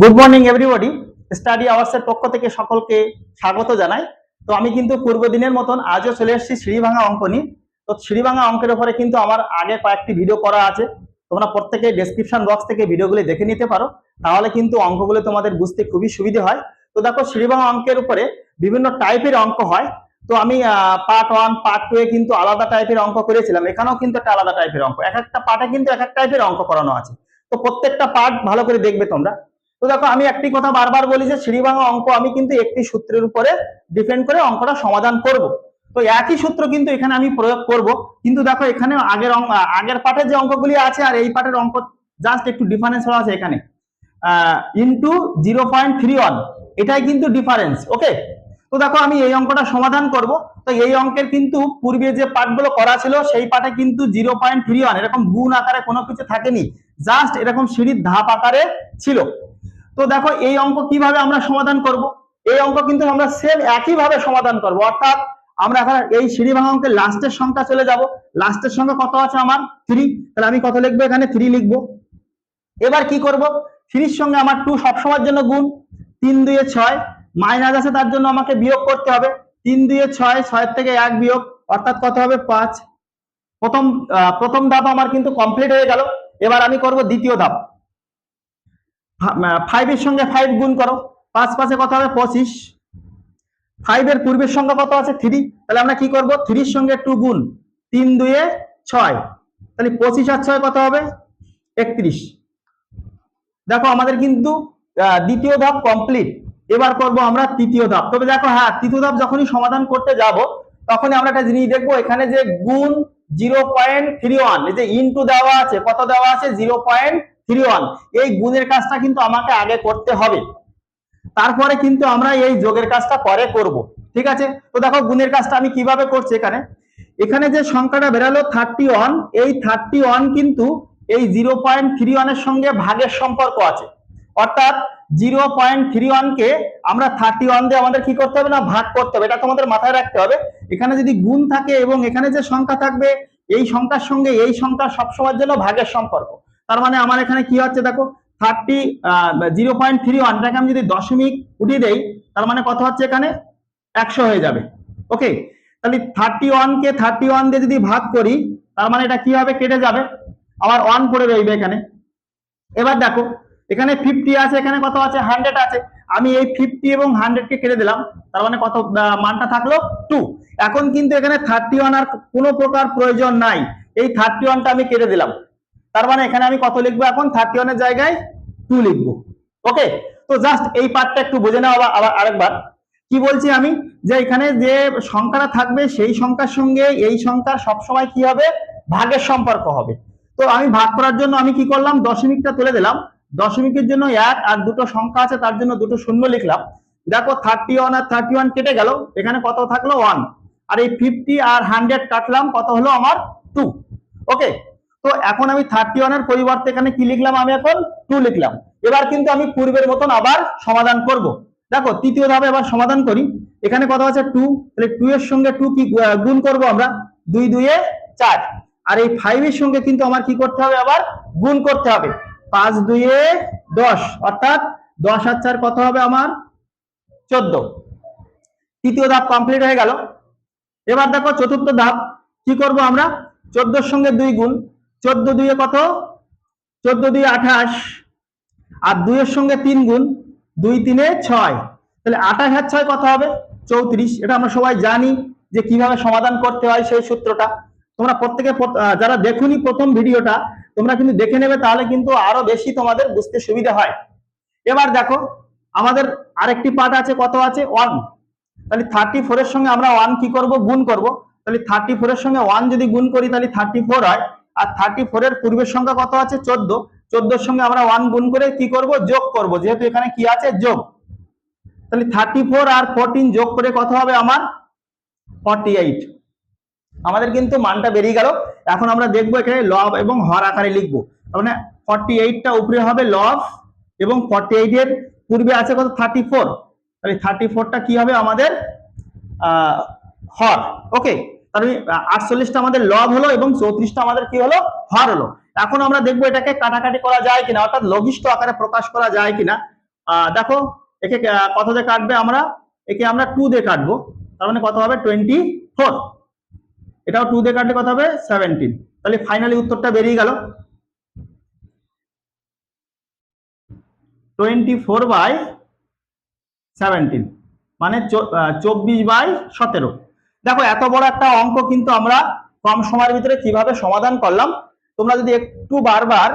Good morning everybody study আওয়ার্সের পক্ষ থেকে সকলকে স্বাগত জানাই। তো আমি কিন্তু পূর্ব দিনের মতন আজও চলে এসেছি সিঁড়িভাঙা অঙ্ক নিয়ে। তো সিঁড়িভাঙা অঙ্কের উপরে কিন্তু আমার আগে কয়েকটি ভিডিও করা আছে। তোমরা প্রত্যেকে ডেসক্রিপশন বক্স থেকে ভিডিওগুলি দেখে নিতে পারো। তাহলে কিন্তু অঙ্কগুলো তোমাদের বুঝতে খুবই সুবিধে হয়। তো দেখো, সিঁড়িভাঙা অঙ্কের উপরে বিভিন্ন টাইপের অঙ্ক হয়। তো আমি পার্ট ওয়ান পার্ট টু এ কিন্তু আলাদা টাইপের অঙ্ক করেছিলাম। এখানেও কিন্তু একটা আলাদা টাইপের অঙ্ক। এক একটা পার্টে কিন্তু এক এক টাইপের অঙ্ক করানো আছে। তো প্রত্যেকটা পার্ট ভালো করে দেখবে তোমরা। তো দেখো, আমি একটি কথা বারবার বলি যে শ্রীভাঙা অঙ্ক আমি কিন্তু একটি সূত্রের উপরে ডিপেন্ড করে অঙ্কটা সমাধান করব। তো একই সূত্র কিন্তু এখানে আমি প্রয়োগ করব। কিন্তু দেখো, এখানে আগের আগের পাঠের যে অঙ্কগুলি আছে আর এই পাঠের অঙ্ক জাস্ট একটু ডিফারেন্স হওয়া আছে এখানে। Into zero point three one এটাই কিন্তু ডিফারেন্স ওকে তো দেখো, আমি এই অঙ্কটা সমাধান করব। তো এই অঙ্কের কিন্তু পূর্বে যে পাঠগুলো করা ছিল, সেই পাঠে কিন্তু জিরো পয়েন্ট থ্রি ওয়ান এরকম গুণ আকারে কোনো কিছু থাকেনি। জাস্ট এরকম সিঁড়ির ধাপ আকারে ছিল। তো দেখো, এই অঙ্ক কীভাবে আমরা সমাধান করব? এই অঙ্ক কিন্তু আমরা সেম একই ভাবে সমাধান করব। অর্থাৎ আমরা এখন এই সিঁড়ি ভাঙা অঙ্কের লাস্টের সংখ্যা চলে যাব। লাস্টের সংখ্যা কত আছে আমার? থ্রি তাহলে আমি কত লিখব এখানে? থ্রি লিখব। এবার কি করব? থ্রির সঙ্গে আমার টু সবসময়ের জন্য গুণ। তিন দুয়ে ছয়। মাইনাস আছে তার জন্য আমাকে বিয়োগ করতে হবে। তিন দুয়ে ছয়, ছয়ের থেকে এক বিয়োগ। অর্থাৎ কত হবে? পাঁচ। প্রথম প্রথম ধাপ আমার কিন্তু কমপ্লিট হয়ে গেল। এবার আমি করব দ্বিতীয় ধাপ। ফাইভের সঙ্গে ফাইভ গুণ করো। পাঁচ পাঁচে কত হবে? পঁচিশ। ফাইভের পূর্বের সংখ্যা কত আছে? থ্রি তাহলে আমরা কি করব? থ্রির সঙ্গে টু গুণ। তিন দুয়ে ছয়। তাহলে পঁচিশ আর ছয় কত হবে? একত্রিশ। দেখো, আমাদের কিন্তু দ্বিতীয় ধাপ কমপ্লিট এবার করব আমরা তৃতীয় ধাপ। তবে দেখো হ্যাঁ তৃতীয় ধাপ যখনই সমাধান করতে যাব, তখনই আমরা একটা জিনিস দেখব। এখানে যে গুণ জিরো পয়েন্ট থ্রি ওয়ান এই যে ইনটু দেওয়া আছে, কত দেওয়া আছে? জিরো পয়েন্ট থ্রি ওয়ান এই গুণের কাজটা কিন্তু আমাকে আগে করতে হবে। তারপরে কিন্তু আমরা এই যোগের কাজটা পরে করব। ঠিক আছে? তো দেখো গুণের কাজটা আমি কীভাবে করছি এখানে? এখানে যে সংখ্যাটা বেরালো থার্টি ওয়ান এই থার্টি ওয়ান কিন্তু এই জিরো পয়েন্ট থ্রি ওয়ানের সঙ্গে ভাগের সম্পর্ক আছে। অর্থাৎ জিরো পয়েন্ট থ্রি ওয়ানকে আমরা থার্টি ওয়ান দিয়ে আমাদের কি করতে হবে না, ভাগ করতে হবে। এটা তোমাদের মাথায় রাখতে হবে। এখানে যদি গুণ থাকে এবং এখানে যে সংখ্যা থাকবে, এই সংখ্যার সঙ্গে এই সংখ্যা সবসময়ের জন্য ভাগের সম্পর্ক। তার মানে আমার এখানে কি হচ্ছে দেখো? Thirty zero point three one এটাকে আমি যদি দশমিক উঠিয়ে দেই, তার মানে কত হচ্ছে এখানে? একশো হয়ে যাবে। ওকে তাহলে থার্টি ওয়ানকে থার্টি ওয়ান দিয়ে যদি ভাগ করি, তার মানে এটা কি হবে? কেটে যাবে। আবার ওয়ান পড়ে রইবে এখানে। এবার দেখো, এখানে ফিফটি আছে, এখানে কত আছে? হান্ড্রেড আছে। আমি এই ফিফটি এবং হান্ড্রেড কে কেটে দিলাম। তার মানে কত মানটা থাকল টু এখন কিন্তু এখানে থার্টি ওয়ান আর কোনো প্রকার প্রয়োজন নাই। এই থার্টি ওয়ানটা আমি কেটে দিলাম। তার মানে এখানে আমি কত লিখব এখন? থার্টি ওয়ানের জায়গায় টু লিখব। ওকে তো জাস্ট এই পার্টটা একটু বুঝে নাও আবার আবার আরেকবার। কি বলছি আমি? যে এখানে যে সংখ্যাটা থাকবে, সেই সংখ্যার সঙ্গে এই সংখ্যার সবসময় কি হবে? ভাগের সম্পর্ক হবে। তো আমি ভাগ করার জন্য আমি কি করলাম? দশমিকটা তুলে দিলাম। দশমিকের জন্য এক আর দুটো সংখ্যা আছে, তার জন্য দুটো শূন্য লিখলাম। দেখো থার্টি ওয়ান আর থার্টি ওয়ান কেটে গেল। এখানে কত থাকল? ওয়ান আর এই ফিফটি আর হান্ড্রেড কাটলাম, কত হলো? আমার টু ওকে তো এখন আমি থার্টি ওয়ানের পরিবর্তে এখানে কি লিখলাম আমি এখন? টু লিখলাম। এবার কিন্তু আমি পূর্বের মতন আবার সমাধান করব। দেখো, তৃতীয় ধাপে এবার সমাধান করি। এখানে কত আছে? টু তাহলে টু এর সঙ্গে টু কি গুণ করব আমরা? দুই, দুইয়ে চার। আর এই ফাইভ এর সঙ্গে কিন্তু আমার কি করতে হবে? আবার গুণ করতে হবে। পাঁচ, দুইয়ে দশ। অর্থাৎ দশ আর চার কত হবে আমার? চোদ্দ। তৃতীয় ধাপ কমপ্লিট হয়ে গেল। এবার দেখো চতুর্থ ধাপ কি করব আমরা? চোদ্দোর সঙ্গে দুই গুণ। চোদ্দ দুইয়ে কত? চোদ্দ দুই আঠাশ। আর দুইয়ের সঙ্গে তিন গুণ, দুই তিনে ছয়। তাহলে আঠাশ আর ছয় কত হবে? চৌত্রিশ। এটা আমরা সবাই জানি যে কীভাবে সমাধান করতে হয় সেই সূত্রটা। তোমরা প্রত্যেকে প্রত- যারা দেখুনি প্রথম ভিডিওটা, তোমরা কিন্তু দেখে নেবে, তাহলে কিন্তু আরও বেশি তোমাদের বুঝতে সুবিধা হয়। এবার দেখো, আমাদের আরেকটি পার্ট আছে, কত আছে? ওয়ান তাহলে থার্টি ফোর এর সঙ্গে আমরা ওয়ান কি করব? গুণ করব। তাহলে থার্টি ফোর এর সঙ্গে ওয়ান যদি গুণ করি, তাহলে থার্টি ফোর হয়। আর থার্টি ফোর এর পূর্বের সংখ্যা কত আছে? চোদ্দ। চোদ্দোর সঙ্গে আমরা ওয়ান গুণ করে কি করব? যোগ করব। যেহেতু এখানে কি আছে? যোগ। তাহলে থার্টি ফোর আর ফোরটিন যোগ করে কত হবে আমার? ফর্টি এইট আমাদের কিন্তু মানটা বেরিয়ে গেল। এখন আমরা দেখব এখানে লব এবং হর আকারে লিখব। মানে ফর্টি এইটটা উপরে হবে লব এবং ফর্টি এইট এর পূর্বে আছে কত? থার্টি ফোর তাহলে থার্টি ফোরটা কি হবে আমাদের? হর। ওকে তাহলে আটচল্লিশটা আমাদের লব হলো এবং চৌত্রিশটা আমাদের কি হলো? হর হলো। এখন আমরা দেখব এটাকে কাটাকাটি করা যায় কিনা, অর্থাৎ লঘিষ্ঠ আকারে প্রকাশ করা যায় কিনা। দেখো, একে কত দিয়ে কাটবে আমরা? একে আমরা টু দিয়ে কাটবো। তার মানে কত হবে? টোয়েন্টি ফোর এটাও টু দিয়ে কাটলে কত হবে? সেভেন্টিন তাহলে ফাইনালি উত্তরটা বেরিয়ে গেল। টোয়েন্টি ফোর বাই সেভেন্টিন মানে চব্বিশ বাই সতেরো। দেখো, এত বড় একটা অঙ্ক কিন্তু আমরা কম সময়ের ভিতরে কীভাবে সমাধান করলাম। তোমরা যদি একটু বারবার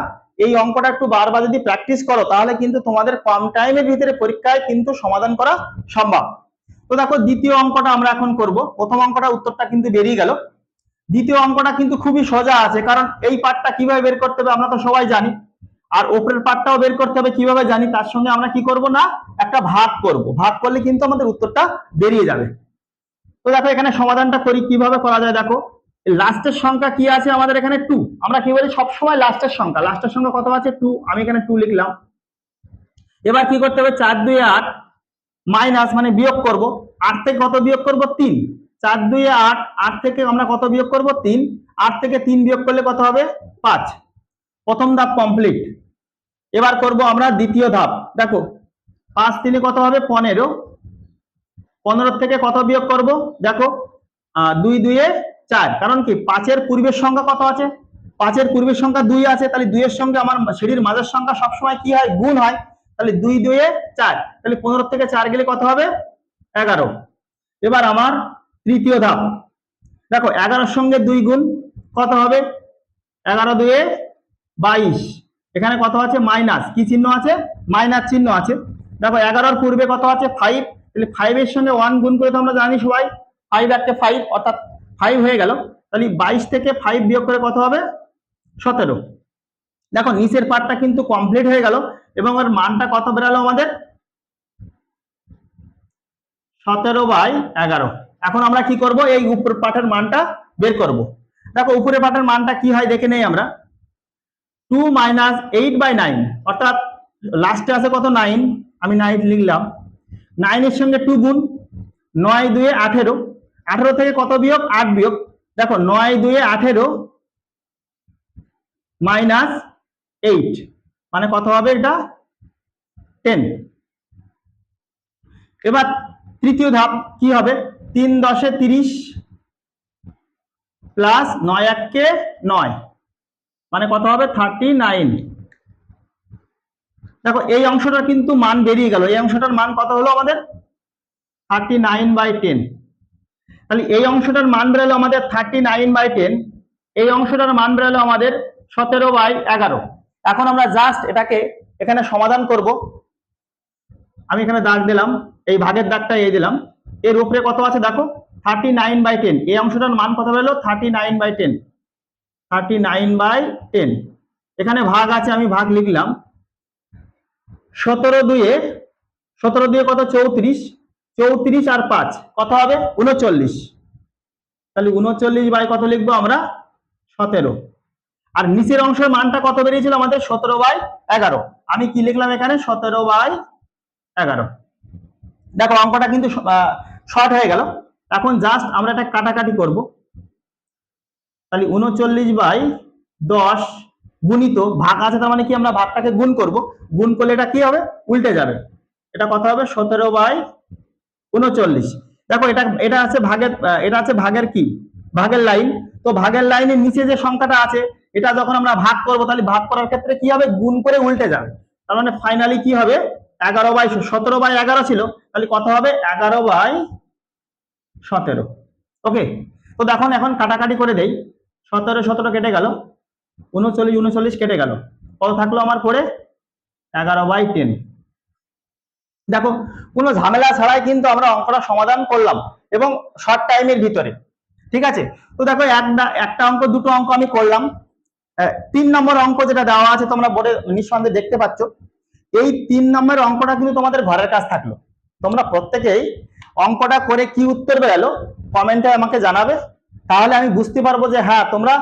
এই অঙ্কটা একটু বারবার যদি প্র্যাকটিস করো, তাহলে কিন্তু তোমাদের কম টাইমের ভিতরে পরীক্ষায় কিন্তু সমাধান করা সম্ভব। তো দেখো, দ্বিতীয় অঙ্কটা আমরা এখন করব। প্রথম অঙ্কটা উত্তরটা কিন্তু বেরিয়ে গেল। দ্বিতীয় অঙ্কটা কিন্তু খুবই সোজা আছে, কারণ এই পার্টটা কীভাবে বের করতে হবে আমরা তো সবাই জানি। আর ওপরের পার্টটাও বের করতে হবে কীভাবে জানি, তার সঙ্গে আমরা কি করব না, একটা ভাগ করব। ভাগ করলে কিন্তু আমাদের উত্তরটা বেরিয়ে যাবে। তো দেখো এখানে সমাধানটা করি, কীভাবে করা যায় দেখো। লাস্টের সংখ্যা কি আছে আমাদের এখানে? টু আমরা কি বলি? সবসময় লাস্টের সংখ্যা। লাস্টের সংখ্যা কত আছে? টু আমি এখানে টু লিখলাম। এবার কি করতে হবে? চার, দুই, আট মাইনাস মানে বিয়োগ করব। আট থেকে কত বিয়োগ করব? তিন। চার, দুই, আট। আট থেকে আমরা কত বিয়োগ করব? তিন। আট থেকে তিন বিয়োগ করলে কত হবে? পাঁচ। প্রথম ধাপ কমপ্লিট এবার করব আমরা দ্বিতীয় ধাপ। দেখো, পাঁচ, তিনে কত হবে? পনেরো। পনেরো থেকে কত বিয়োগ করব? দেখো দুই দুইয়ে চার। কারণ কি? পাঁচের পূর্বের সংখ্যা কত আছে? পাঁচের পূর্বের সংখ্যা দুই আছে, তাহলে দুইয়ের সঙ্গে আমার সিঁড়ির মাঝের সংখ্যা সবসময় কি হয়? গুণ হয়। তাহলে দুই দুইয়ে চার। তাহলে পনেরো থেকে চার গেলে কত হবে? এগারো। এবার আমার তৃতীয় ধাপ। দেখো, এগারোর সঙ্গে দুই গুণ কত হবে? এগারো দুয়ে বাইশ। এখানে কত আছে? মাইনাস। কি চিহ্ন আছে? মাইনাস চিহ্ন আছে। দেখো, এগারোর পূর্বে কত আছে? ফাইভ তাহলে ফাইভের সঙ্গে ওয়ান গুণ করে তো আমরা জানি সবাই ফাইভ একটা ফাইভ অর্থাৎ ফাইভ হয়ে গেল। তাহলে বাইশ থেকে ফাইভ বিয়োগ করে কত হবে? সতেরো। দেখো, নিচের পার্টটা কিন্তু কমপ্লিট হয়ে গেল, এবং ওর মানটা কত বেরালো আমাদের? সতেরো বাই এগারো। এখন আমরা কি করব? এই উপর পাঠের মানটা বের করব। দেখো, উপরের পাঠের মানটা কি হয় দেখে নেই আমরা। Two minus eight by nine অর্থাৎ লাস্টে আছে কত? নাইন আমি নাইন লিখলাম। নাইনের সঙ্গে টু গুণ, নয় দুয়ে আঠেরো। আঠেরো থেকে কত বিয়োগ? আট বিয়োগ। দেখো, নয় দুয়ে আঠেরো মাইনাস এইট মানে কত হবে এটা? টেন এবার তৃতীয় ধাপ কি হবে? তিন দশে তিরিশ প্লাস নয় এককে নয়। মানে কত হবে? থার্টি নাইন দেখো, এই অংশটার কিন্তু মান বেরিয়ে গেল। এই অংশটার মান কত হলো আমাদের? থার্টি নাইন বাই টেন তাহলে এই অংশটার মান বেরোলো আমাদের থার্টি নাইন বাই টেন এই অংশটার মান বেরোলো আমাদের সতেরো বাই এগারো। এখন আমরা জাস্ট এটাকে এখানে সমাধান করব। আমি এখানে দাগ দিলাম, এই ভাগের দাগটা এই দিলাম। এর উপরে কত আছে দেখো? থার্টি নাইন বাই টেন এই অংশটার মান কত বেরোলো? Thirty nine by ten thirty nine by ten এখানে ভাগ আছে, আমি ভাগ লিখলাম। সতেরো দুয়ে সতেরো দুয়ে কত? চৌত্রিশ। চৌত্রিশ আর পাঁচ, কত হবে? উনচল্লিশ। তাহলে উনচল্লিশ বাই কত লিখব আমরা? সতেরো। আর নিচের অংশের মানটা কত বেরিয়েছিল আমাদের? সতেরো বাই এগারো। আমি কি লিখলাম এখানে? সতেরো বাই এগারো। দেখো, অঙ্কটা কিন্তু শর্ট হয়ে গেল। এখন জাস্ট আমরা এটা কাটাকাটি করব। তাহলে উনচল্লিশ বাই দশ গুণিত ভাগ আছে তার মানে কি আমরা ভাগটাকে গুণ করব। গুণ করলে এটা কি হবে? উল্টে যাবে। এটা কত হবে সতেরো বাই উনচল্লিশ। দেখো এটা এটা আছে ভাগের এটা আছে ভাগের কি? ভাগের লাইন। তো ভাগের লাইনের নিচে যে সংখ্যাটা আছে, এটা যখন আমরা ভাগ করব, তাহলে ভাগ করার ক্ষেত্রে কি হবে? গুণ করে উল্টে যাবে। তার মানে ফাইনালি কি হবে? এগারো বাই সতেরো বাই এগারো ছিল। তাহলে কত হবে? এগারো বাই সতেরো। ওকে তো দেখুন, এখন কাটাকাটি করে দেই। সতেরো সতেরো কেটে গেল। উনচল্লিশ উনচল্লিশ কেটে গেল। কত থাকল আমার পরে এগারো বাই টেন দেখো, কোনো ঝামেলা ছাড়াই কিন্তু আমরা অঙ্কটা সমাধান করলাম এবং শর্ট টাইমের ভিতরে। ঠিক আছে? তো দেখো একটা অঙ্ক, দুটো অঙ্ক আমি করলাম। তিন নম্বর অঙ্ক যেটা দেওয়া আছে, তোমরা বোর্ডে নিঃসন্দেহে দেখতে পাচ্ছ। এই তিন নম্বর অঙ্কটা কিন্তু তোমাদের ঘরের কাজ থাকল। তোমরা প্রত্যেকেই অঙ্কটা করে কি উত্তর বেরালো? কমেন্টে আমাকে জানাবে। তাহলে আমি বুঝতে পারব যে হ্যাঁ তোমরা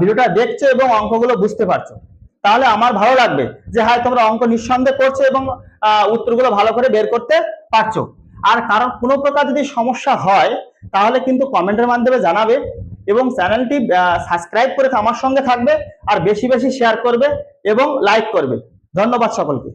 ভিডিওটা দেখছ এবং অঙ্কগুলো বুঝতে পারছ। তাহলে আমার ভালো লাগবে যে হ্যাঁ তোমরা অঙ্ক নিঃসন্দেহে করছ এবং উত্তরগুলো ভালো করে বের করতে পারছ। আর কারণ কোনো প্রকার যদি সমস্যা হয়, তাহলে কিন্তু কমেন্টের মাধ্যমে জানাবে এবং চ্যানেলটি সাবস্ক্রাইব করে আমার সঙ্গে থাকবে আর বেশি বেশি শেয়ার করবে এবং লাইক করবে। ধন্যবাদ সকলকে।